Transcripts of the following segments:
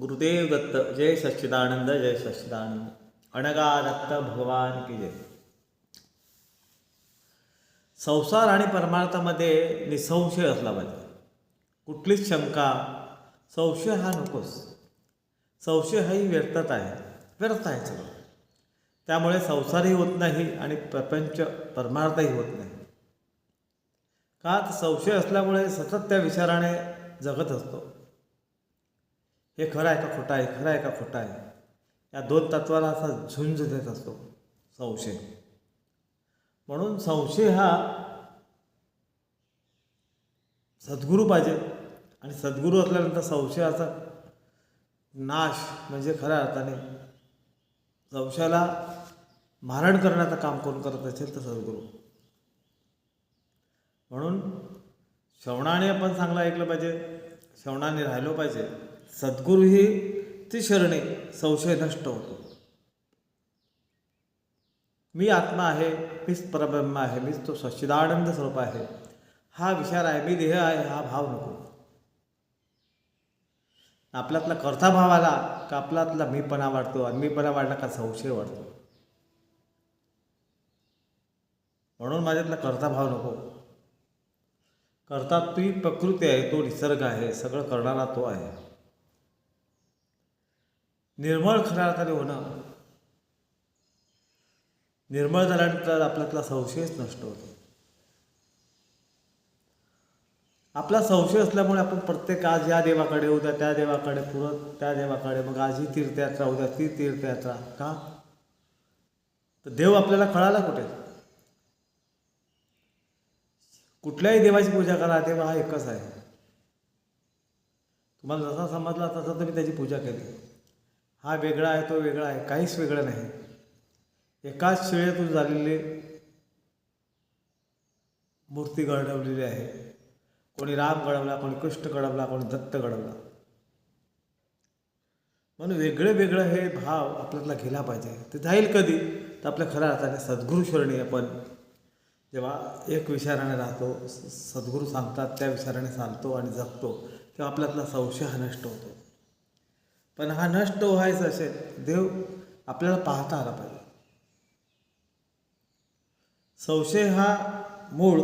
गुरुदेव दत्त जय सच्चिदानंद जय सच्चिदानंद। अनगा दत्त भगवान की जय। संसार आणि परमार्थामध्ये निसंशय असला पाहिजे. कुठलीच शंका संशय हा नकोस संशय हाही व्यर्थता आहे व्यर्थ आहे सगळं. त्यामुळे संसारही होत नाही आणि प्रपंच परमार्थही होत नाही. का संशय असल्यामुळे सतत त्या विचाराने जगत असतो. हे खरं आहे का खोटं आहे? खरं आहे का खोटं आहे? या दोन तत्वाला असा झुंज देत असतो संशय. म्हणून संशय हा सद्गुरू पाहिजे. आणि सद्गुरू असल्यानंतर संशयाचा नाश म्हणजे खऱ्या अर्थाने संशयाला मारण करण्याचं काम कोण करत असेल तर सद्गुरू. म्हणून श्रवणाने आपण चांगलं ऐकलं पाहिजे. श्रवणाने राहिलो पाहिजे. सद्गुरू ही ती शरणे संशय नष्ट होतो. मी आत्मा आहे मीच परब्रह्म आहे मीच तो सच्चिदानंद स्वरूप आहे. हा विचार आहे मी देह आहे हा भाव नको. आपल्यातला कर्ता भाव आला का आपल्यातला मीपणा वाढतो आणि मीपणा वाढला का संशय वाढतो? म्हणून माझ्यातला कर्ता भाव नको. कर्ता ती प्रकृती आहे तो निसर्ग आहे सगळं करणारा तो आहे. निर्मळ खऱ्या अर्थाने होणं. निर्मळ झाल्यानंतर आपल्यातला संशयच नष्ट होतो. आपला संशय असल्यामुळे आपण प्रत्येक आज या देवाकडे उद्या त्या देवाकडे पुरत त्या देवाकडे मग आज ही तीर्थयात्रा उद्या ती तीर्थयात्रा का? तर देव आपल्याला कळाला कुठे? कुठल्याही देवाची पूजा करा देव हा एकच आहे. तुम्हाला जसा समजला तसा तुम्ही त्याची पूजा केली. हा वेगळा आहे तो वेगळा आहे काहीच वेगळं नाही. एकाच शिळेतून झालेली मूर्ती घडवलेली आहे. कोणी राम घडवला कोणी कृष्ण घडवला कोणी दत्त घडवला. म्हणून वेगळं वेगळं हे भाव आपल्याला गेला पाहिजे. ते जाईल कधी तर आपल्या खऱ्या अर्थाने सद्गुरू शरणी आपण जेव्हा एक विचाराने राहतो स- सद्गुरू सांगतात त्या विचाराने चालतो आणि जगतो तेव्हा आपल्यातला संशय हा नष्ट होतो. पण हा नष्ट व्हायचा असेल देव आपल्याला पाहता आला पाहिजे. संशय हा मूळ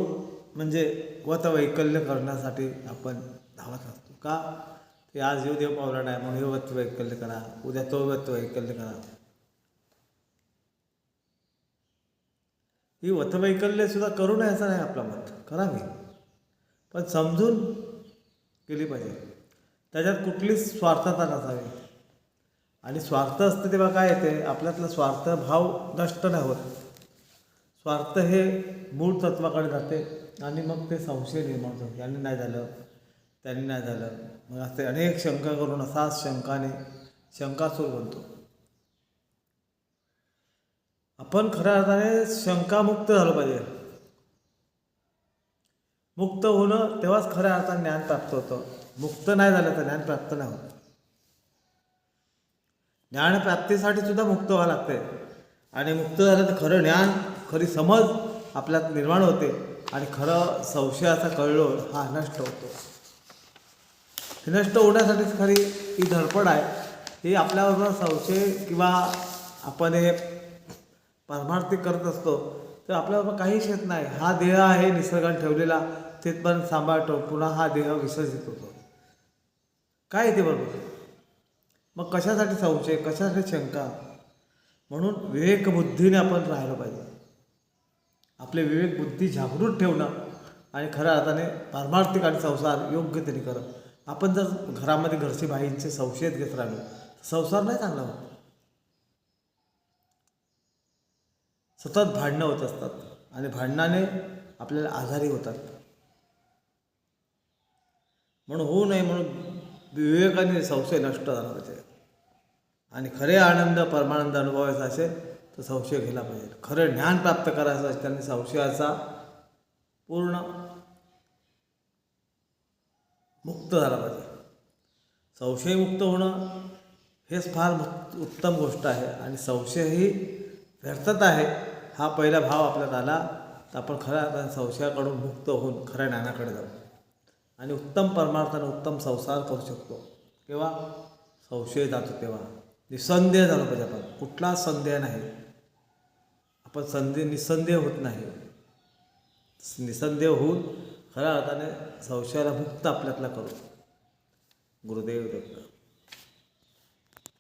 म्हणजे वतवैकल्य करण्यासाठी आपण धावत असतो. का? ते आज येऊ देव पावला नाही म्हणून हे वत वैकल्य करा उद्या तो वत वैकल्य करा. ही वतवैकल्य सुद्धा करू नये असं नाही आपला मत करावी पण समजून केली पाहिजे. त्याच्यात कुठलीच स्वार्थता नसावी. आणि स्वार्थ असते तेव्हा काय येते? आपल्यातला स्वार्थ भाव नष्ट नाही होत. स्वार्थ हे मूळ तत्वाकडे जाते आणि मग ते संशय निर्माण होतो. यांनी नाही झालं त्यांनी नाही झालं. मग असे अनेक शंका करून असाच शंकाने शंकासूर बनतो. आपण खऱ्या अर्थाने शंकामुक्त झालं पाहिजे. मुक्त होणं तेव्हाच खऱ्या अर्थाने ज्ञान प्राप्त होतं. मुक्त नाही झालं तर ज्ञान प्राप्त नाही होत. ज्ञान प्राप्तीसाठी सुद्धा मुक्त व्हावं लागते आणि मुक्त झालं तर खरं ज्ञान खरी समज आपल्यात निर्माण होते. आणि खरं संशयाचा कळलो हा नष्ट होतो. हे नष्ट होण्यासाठीच खरी ही धडपड आहे. ही आपल्याबरोबर संशय किंवा आपण हे परमार्थिक करत असतो तर आपल्याबरोबर काहीच येत नाही. हा देह आहे निसर्गाने ठेवलेला. तिथपर्यंत सांभाळतो. पुन्हा हा देह विसर्जित होतो. काय येते बरोबर? मग कशासाठी संशय कशासाठी शंका? म्हणून विवेकबुद्धीने आपण राहिलं पाहिजे. आपले विवेक बुद्धी जागृत ठेवणं आणि खऱ्या अर्थाने पारमार्थिक आणि संसार योग्य तरी करत आपण जर घरामध्ये घरची बाईंचे संशयत घेत राहिलो संसार नाही चांगला होत. सतत भांडणं होत असतात आणि भांडणाने आपल्याला आजारी होतात. म्हणून होऊ नये म्हणून विवेकाने संशय नष्ट झाला पाहिजे आणि खरे आनंद परमानंद अनुभवायचा असेल तर संशय घ्यायला पाहिजे. खरं ज्ञान प्राप्त करायचं असेल त्यांनी संशयाचा पूर्ण मुक्त झाला पाहिजे. संशयमुक्त होणं हेच फार उत्तम गोष्ट आहे. आणि संशय ही व्यर्थता आहे हा पहिला भाव आपल्यात आला तर आपण खऱ्या संशयाकडून मुक्त होऊन खऱ्या ज्ञानाकडे जाऊ. आणि उत्तम परमार्थाने उत्तम संसार करू शकतो. किंवा संशय जातो तेव्हा. निसंदेह झालो पाहिजे आपण. कुठला संदेह नाही. आपण संदेह निसंदेह होत नाही. निसंदेह होऊन खऱ्या अर्थाने संशयाला मुक्त आपल्यातला करू. गुरुदेव दत्त